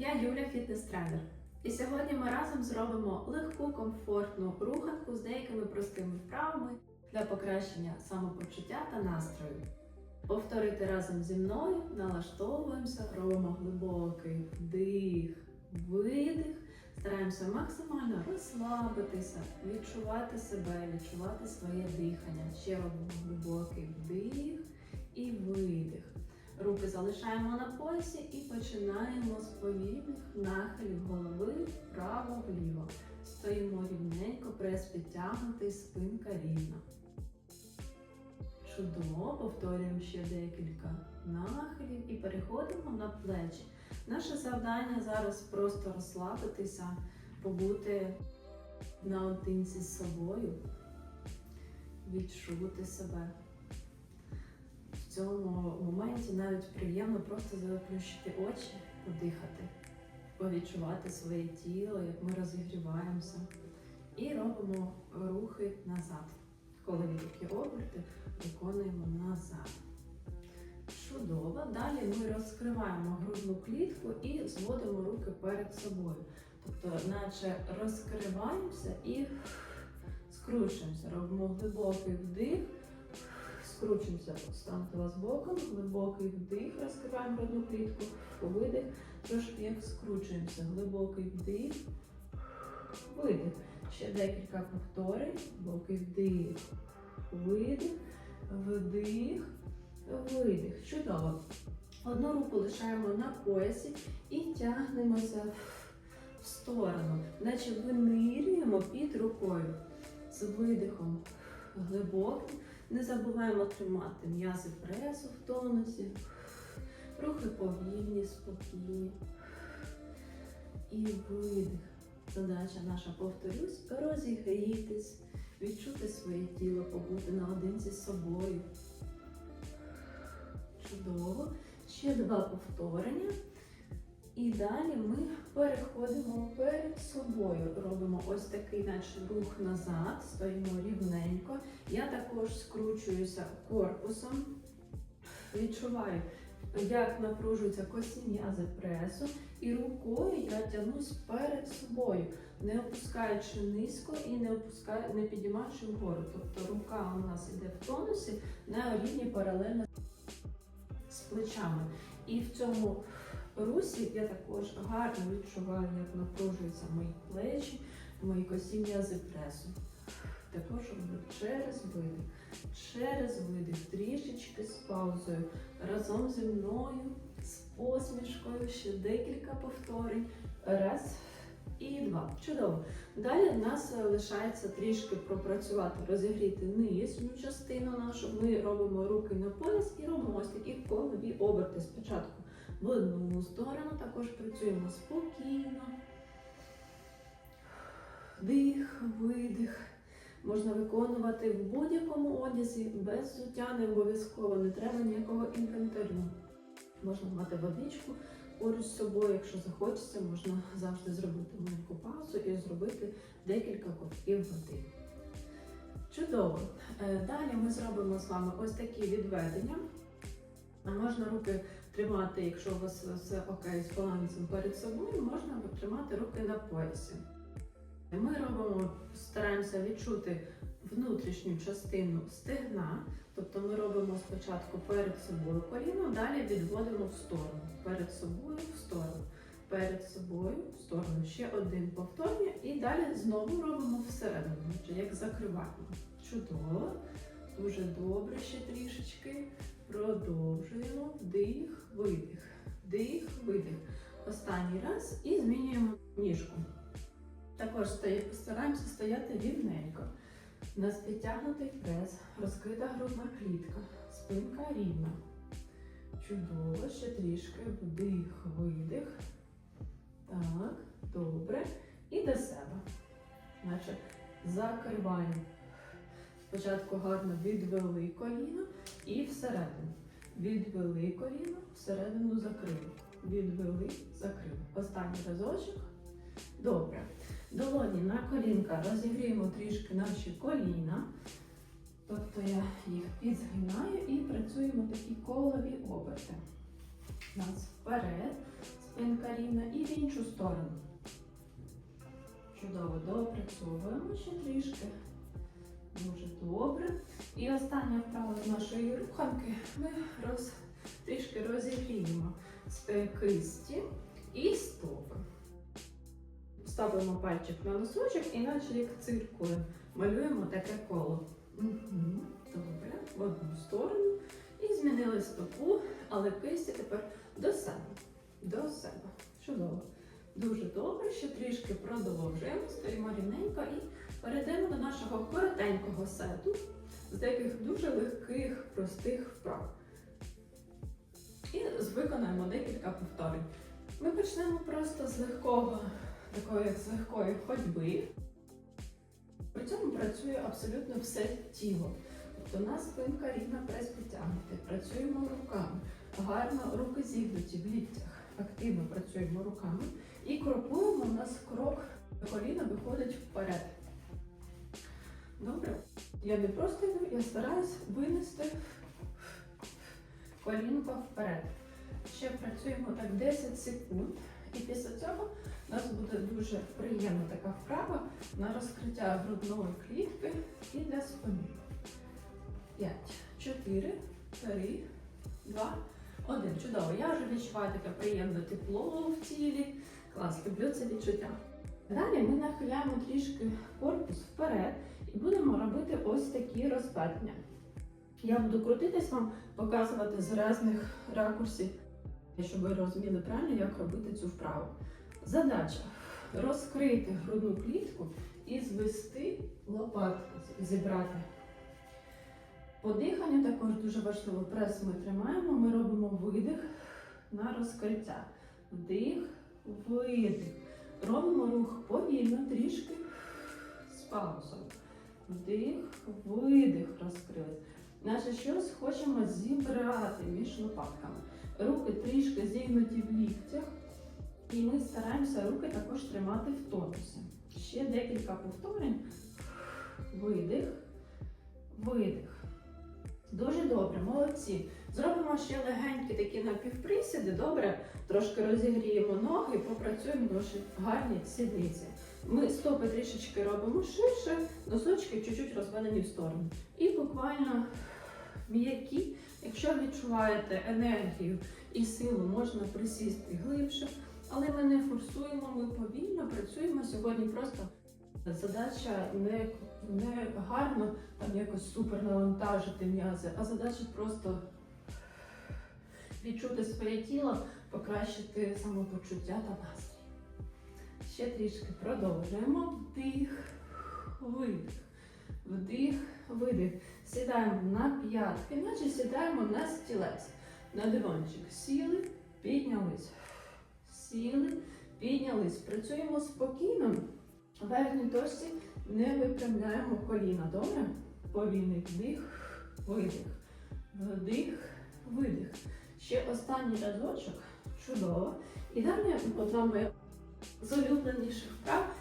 Я Юля, фітнес-тренер. І сьогодні ми разом зробимо легку, комфортну руханку з деякими простими вправами для покращення самопочуття та настрою. Повторити разом зі мною, налаштовуємося, робимо глибокий вдих, видих, стараємося максимально розслабитися, відчувати себе, відчувати своє дихання. Ще робимо глибокий вдих і видих. Руки залишаємо на поясі і починаємо з повільних нахилів голови вправо-вліво. Стоїмо рівненько, прес підтягнутий, спинка рівна. Чудово, повторюємо ще декілька нахилів і переходимо на плечі. Наше завдання зараз просто розслабитися, побути наодинці з собою, відчути себе. В цьому моменті навіть приємно просто заплющити очі, подихати, повідчувати своє тіло, як ми розігріваємося. І робимо рухи назад. Коли руки оберти, виконуємо назад. Чудово. Далі ми розкриваємо грудну клітку і зводимо руки перед собою. Тобто, наче розкриваємося і скручуємося. Робимо глибокий вдих. Скручуємося, станьте вас боком, глибокий вдих, розкриваємо грудну клітку, видих, трошки як скручуємося, глибокий вдих, видих. Ще декілька повторень, глибокий вдих, видих, вдих, видих. Чудово. Одну руку лишаємо на поясі і тягнемося в сторону, наче винирюємо під рукою з видихом глибоким. Не забуваємо тримати м'язи пресу в тонусі. Рухи повільні, спокійні. І видих. Задача наша, повторюсь, розігрітись, відчути своє тіло, побути наодинці з собою. Чудово. Ще два повторення. І далі ми переходимо перед собою. Робимо ось такий наче рух назад, стоїмо рівненько. Я також скручуюся корпусом. Відчуваю, як напружуються косі м'язи пресу. І рукою я тягнусь перед собою, не опускаючи низько і не опускаю, не підіймаючи вгору. Тобто рука у нас йде в тонусі на рівні паралельно з плечами. І в цьому русі я також гарно відчуваю, як напружуються мої плечі, мої косі м'язи пресу. Також роблю через видих, через видих, трішечки з паузою. Разом зі мною, з посмішкою, ще декілька повторень. Раз і два. Чудово. Далі в нас лишається трішки пропрацювати, розігріти нижню частину нашу. Ми робимо руки на пояс і робимо ось такі колові оберти спочатку в одну сторону, також працюємо спокійно. Дих, видих. Можна виконувати в будь-якому одязі, без взуття, не обов'язково, не треба ніякого інвентарю. Можна мати водичку поруч з собою, якщо захочеться, можна завжди зробити маленьку паузу і зробити декілька ковтків води. Чудово! Е, Далі ми зробимо з вами ось такі відведення. Можна руки тримати, якщо у вас все окей з балансом перед собою, можна тримати руки на поясі. Ми робимо, стараємося відчути внутрішню частину стегна, тобто ми робимо спочатку перед собою коліно, далі відводимо в сторону. Перед собою в сторону, перед собою в сторону. Ще один повторення і далі знову робимо всередину, як закриваємо. Чудово, дуже добре ще трішечки. Продовжуємо вдих, видих, вдих, видих. Останній раз і змінюємо ніжку. Також стараємося стояти рівненько. У нас підтягнутий прес, розкрита грудна клітка, спинка рівна. Чудово, ще трішки вдих, видих. Так, добре. І до себе. Наче закриваємо. Спочатку гарно відвели коліно і всередину. Відвели коліно, всередину закрили. Відвели, закрили. Останній разочок. Добре. Долоні на колінка розігріємо трішки наші коліна. Тобто я їх підзгинаю і працюємо такі колові оберти. Нас вперед, спинка рівна і в іншу сторону. Чудово, допрацьовуємо ще трішки. Дуже добре. І остання вправа з нашої руханки. Ми роз, трішки розігріємо кисті і стопи. Ставимо пальчик на носочок і наче як циркулем малюємо таке коло. Добре, в одну сторону. І змінили стопу, але кисті тепер до себе. До себе. Чудово. Дуже добре, ще трішки продовжуємо, стоїмо рівненько і перейдемо до нашого коротенького сету з таких дуже легких, простих вправ. І виконаємо декілька повторень. Ми почнемо просто з легкого, такої з легкої ходьби. При цьому працює абсолютно все тіло. Тобто у нас спинка рівна прес підтягнути. Працюємо руками. Гарно руки зігнуті в ліктях. Активно працюємо руками. І крокуємо, у нас крок коліна виходить вперед. Добре? Я не просто йду, я стараюсь винести колінко вперед. Ще працюємо так 10 секунд. І після цього у нас буде дуже приємна така вправа на розкриття грудної клітки і для спини. 5, 4, 3, 2, 1. Чудово. Я вже відчуваю таке приємне тепло в тілі. Клас, люблю це відчуття. Далі ми нахиляємо трішки корпус вперед і будемо робити ось такі розпетня. Я буду крутитись вам, показувати з різних ракурсів, щоб ви розуміли правильно, як робити цю вправу. Задача розкрити грудну клітку і звести лопатки, зібрати. По диханню також дуже важливо. Прес ми тримаємо, ми робимо видих на розкриття. Вдих, видих. Робимо рух повільно, трішки з паузою. Вдих, видих, розкрились. Наче щось хочемо зібрати між лопатками. Руки трішки зігнуті в ліктях. І ми стараємося руки також тримати в тонусі. Ще декілька повторень. Видих, видих. Дуже добре, молодці. Зробимо ще легенькі такі напівприсіди, добре, трошки розігріємо ноги, попрацюємо наші гарні сідниці. Ми стопи трішечки робимо ширше, носочки чуть-чуть розведені в сторону. І буквально м'які, якщо відчуваєте енергію і силу, можна присісти глибше, але ми не форсуємо, ми повільно працюємо сьогодні. Просто задача не, не гарно там якось супер навантажити м'язи, а задача просто відчути своє тіло, покращити самопочуття та настрій. Ще трішки продовжуємо. Вдих, видих. Вдих, видих. Сідаємо на п'ятки, наче сідаємо на стілець. На диванчик. Сіли, піднялись. Сіли, піднялись. Працюємо спокійно. В верхній точці не випрямляємо коліна. Добре? Повільний вдих, видих. Вдих, видих. Ще останній разочок. Чудово. І далі одна моя з улюбленіших вправ.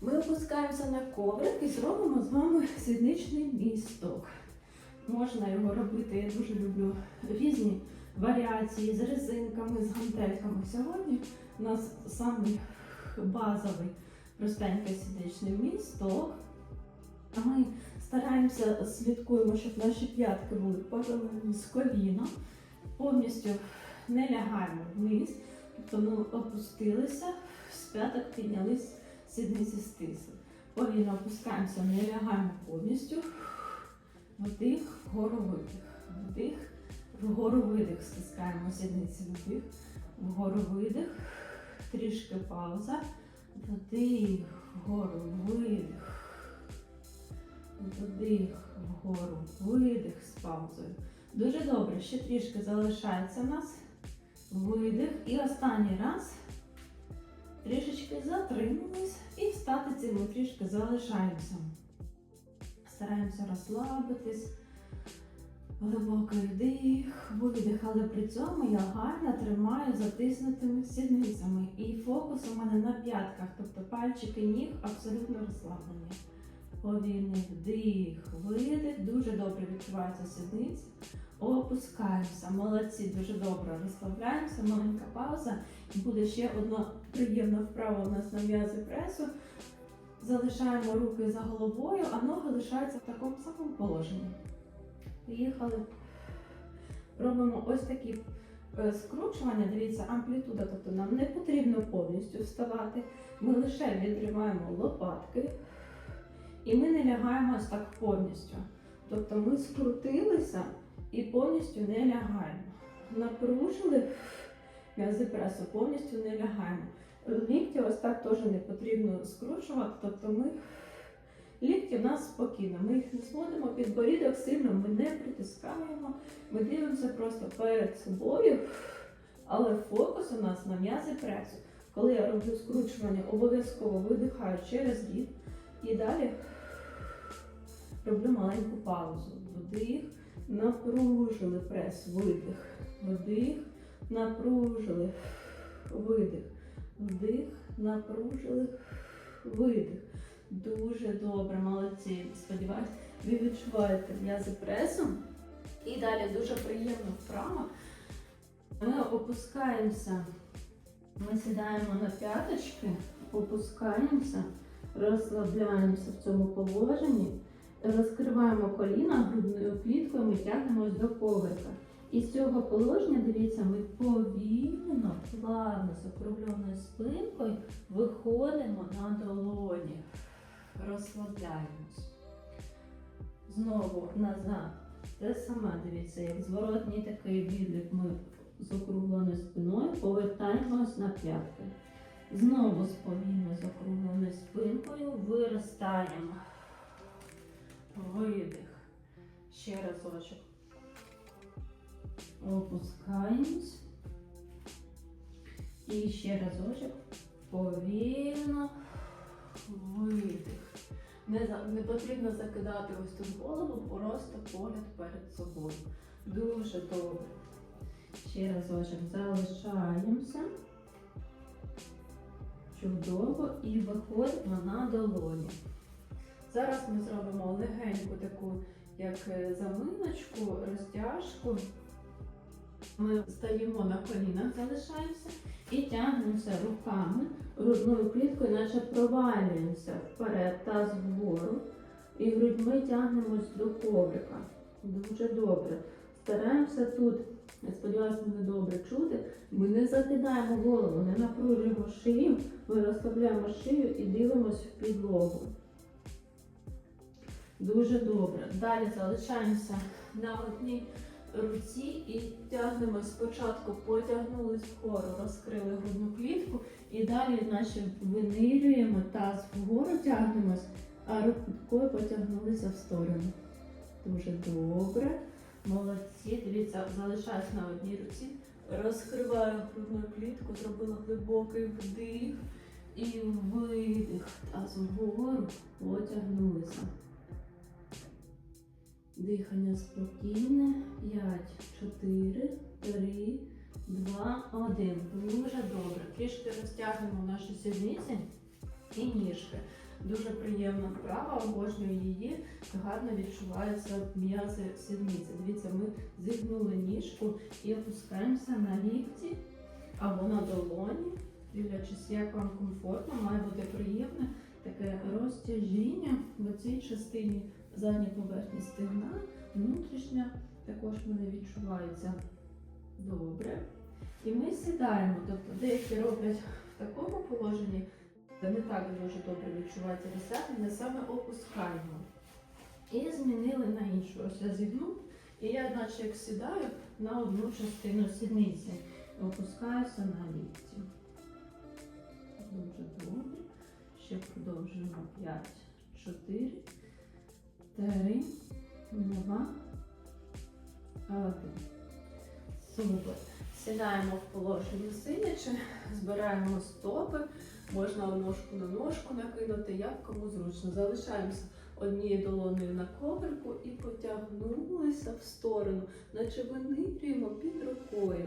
Ми опускаємося на коврик і зробимо з вами сідничний місток. Можна його робити, я дуже люблю різні варіації з резинками, з гантельками. Сьогодні у нас самий базовий простенький сідничний місток. А ми стараємося слідкуємо, щоб наші п'ятки були паралельні з коліном. Повністю не лягаємо вниз. Тобто ми опустилися, з п'яток піднялись, сідниці стисли. Повільно опускаємося, не лягаємо повністю. Вдих, вгору видих. Вдих, вгору видих. Стискаємо сідниці вдих, вгору видих. Трішки пауза. Вдих, вгору, видих. Вдих, вгору, видих з паузою. Дуже добре, ще трішки залишається в нас. Видих. І останній раз. Трішечки затримуємось і в статиці ми трішки залишаємося. Стараємося розслабитись. Глибокий вдих, видих, але при цьому я гарно тримаю затиснутими сідницями. І фокус у мене на п'ятках, тобто пальчики ніг абсолютно розслаблені. Повільний вдих, видих, дуже добре відчувається сідниці. Опускаємося. Молодці, дуже добре. Розслабляємося. Маленька пауза. І буде ще одна приємна вправа у нас на м'язи пресу. Залишаємо руки за головою, а ноги лишаються в такому самому положенні. Поїхали. Робимо ось такі е, скручування. Дивіться, амплітуда. Тобто нам не потрібно повністю вставати. Ми лише відриваємо лопатки і ми не лягаємо ось так повністю. Тобто ми скрутилися і повністю не лягаємо. Напружили м'язи пресу, повністю не лягаємо. Лікті ось так теж не потрібно скручувати, тобто ми лікті в нас спокійно. Ми їх не зводимо під борідок сильно, ми не притискаємо, ми дивимося просто перед собою, але фокус у нас на м'язи пресу. Коли я роблю скручування, обов'язково видихаю через рід і далі роблю маленьку паузу. Вдих, напружили прес, видих, вдих, напружили, видих, вдих, напружили, видих. Дуже добре, молодці. Сподіваюсь, ви відчуваєте м'язи пресу. І далі дуже приємно вправо. Ми опускаємося, ми сідаємо на п'яточки, опускаємося, розслабляємося в цьому положенні, розкриваємо коліна грудною кліткою, ми тягнемось до коврика. І з цього положення, дивіться, ми повільно, плавно, з округленою спинкою виходимо на долоні. Розслабляємось. Знову назад. Те саме, дивіться, як зворотній такий відлік ми з округленою спиною повертаємось на п'ятки. Знову сповільно з округленою спинкою виростаємо. Видих. Ще разочок. Опускаємось. І ще разочок. Повільно. Видих. Не, не потрібно закидати ось тут голову, просто погляд перед собою. Дуже добре. Ще разочок залишаємося. Чудово і виходимо на долоні. Зараз ми зробимо легеньку таку, як е, заминочку, розтяжку. Ми стаємо на колінах, залишаємося і тягнемося руками грудною кліткою, наче провалюємося вперед таз вгору. І грудьми тягнемось до коврика. Дуже добре. Стараємося тут, я сподіваюся, мене добре чути. Ми не закидаємо голову, не напружуємо шию, ми розслабляємо шию і дивимося в підлогу. Дуже добре. Далі залишаємося на одній руці і тягнемо спочатку, потягнулись вгору, розкрили грудну клітку і далі наче винирюємо таз вгору тягнемось, а рукою потягнулися в сторону. Дуже добре. Молодці. Дивіться, залишаюсь на одній руці. Розкриваю грудну клітку, зробила глибокий вдих і видих. Таз вгору потягнулися. Дихання спокійне. 5, 4, 3, 2, 1. Дуже добре. Трішки розтягнемо наші сідниці і ніжки. Дуже приємна вправа, обожнюю її. Гарно відчуваються м'язи сідниці. Дивіться, ми зігнули ніжку і опускаємося на лікті або на долоні. Дивлячись, як вам комфортно, має бути приємне таке розтяжіння в цій частині задній поверхні стегна, внутрішня також мене відчувається добре. І ми сідаємо, тобто деякі роблять в такому положенні, не так дуже добре відчувається розтягнення, саме опускаємо. І змінили на іншу. Ось я зігнув, і я наче як сідаю на одну частину сідниці. Опускаюся на лікті. Дуже добре. Ще продовжуємо 5, 4, 3, 2, 1. Супер. Сідаємо в положенні сидячи, збираємо стопи, можна ножку на ножку накинути, як кому зручно. Залишаємося однією долоною на коврику і потягнулися в сторону, наче винирюємо під рукою.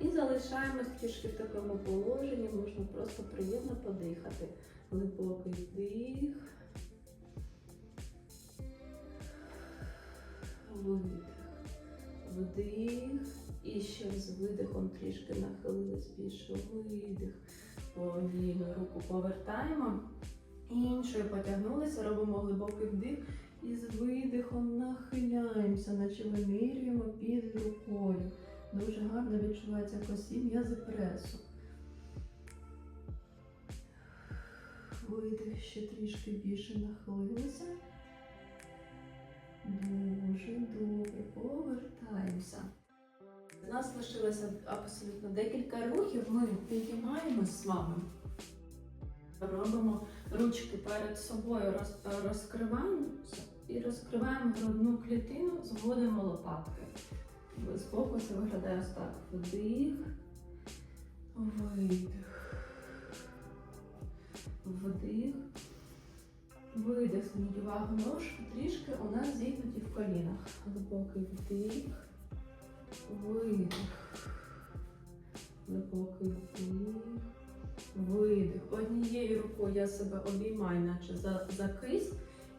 І залишаємось трішки в такому положенні, можна просто приємно подихати. Глибокий вдих. Видих. Вдих. І ще з видихом трішки нахилились більше. Видих. Повільно руку повертаємо. Іншою потягнулися, робимо глибокий вдих. І з видихом нахиляємося, наче вимірюємо під рукою. Дуже гарно відчувається косі м'язи пресу. Видих ще трішки більше нахилилися. Дуже добре. Повертаємося. У нас лишилося абсолютно декілька рухів. Ми піднімаємось з вами. Робимо ручки перед собою, роз- розкриваємося і розкриваємо грудну клітину, зводимо лопатки. Збоку це виглядає ось так. Вдих, видих. Вдих. Видих. Змініть увагу ножки. Трішки у нас зігнуті в колінах. Глибокий вдих. Видих. Глибокий вдих. Видих. Однією рукою я себе обіймаю, наче за, за кисть.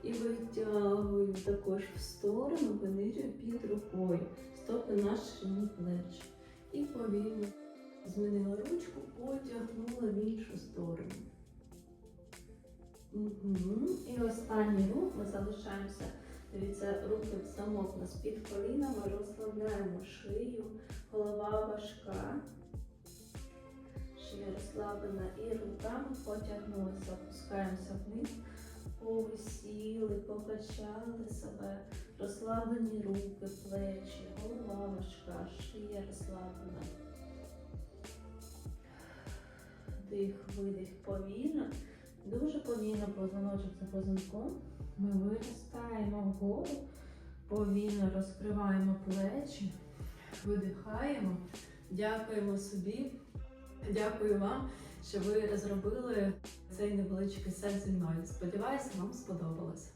І витягую також в сторону, винирюю під рукою. Стопи на ширині плеч. І повільно змінила ручку, потягнула в іншу сторону. І останній рух ми залишаємося. Дивіться, руки в замок нас під колінами, розслабляємо шию, голова важка. Шия розслаблена і руками потягнулися, опускаємося вниз, повисіли, покачали себе, розслаблені руки, плечі, голова важка, шия розслаблена. Дих, видих повільно. Дуже повільно за позвонком. Ми виростаємо вгору, повільно розкриваємо плечі, видихаємо. Дякуємо собі. Дякую вам, що ви зробили цей невеличкий сет зі мною. Сподіваюся, вам сподобалось.